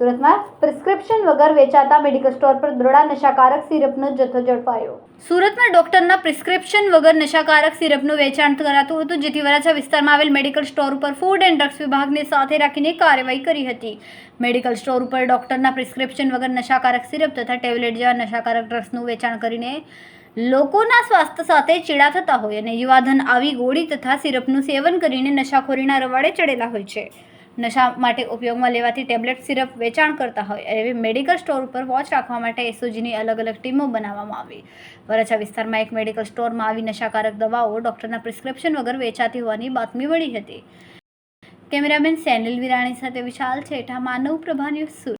સુરતમાં પ્રિસ્ક્રિપ્શન વગર વેચાતા medical store પર દ્રોડા નશાકારક સિરપનો જથ્થો ઝડપાયો. સુરતમાં ડોક્ટરના પ્રિસ્ક્રિપ્શન વગર નશાકારક સિરપનું વેચાણ કરાતું હતું, જેથી વરાછા વિસ્તારમાં આવેલ મેડિકલ સ્ટોર ઉપર ફૂડ એન્ડ ડ્રગ્સ વિભાગને સાથે રાખીને કાર્યવાહી કરી હતી. મેડિકલ સ્ટોર ઉપર ડોક્ટરના પ્રિસ્ક્રિપ્શન વગર નશાકારક સિરપ તથા ટેબ્લેટ જેવા નશાકારક ડ્રગ્સનું વેચાણ કરીને લોકોના સ્વાસ્થ્ય સાથે ચીડા થતા હોય અને યુવાધન આવી ગોળી તથા સિરપનું સેવન કરીને નશાખોરીના રવાડે ચડેલા હોય છે. નશા માટે ઉપયોગમાં લેવાતી ટેબ્લેટ, સિરપ વેચાણ કરતા હોય એવી મેડિકલ સ્ટોર ઉપર વોચ રાખવા માટે એસઓજીની અલગ અલગ ટીમો બનાવવામાં આવી. વરાછા વિસ્તારમાં એક મેડિકલ સ્ટોરમાં આવી નશાકારક દવાઓ ડૉક્ટરના પ્રિસ્ક્રિપ્શન વગર વેચાતી હોવાની બાતમી મળી હતી. કેમેરામેન સેનિલ વિરાણી સાથે વિશાલ છેઠા, માનવ પ્રભા ન્યૂઝ સુરત.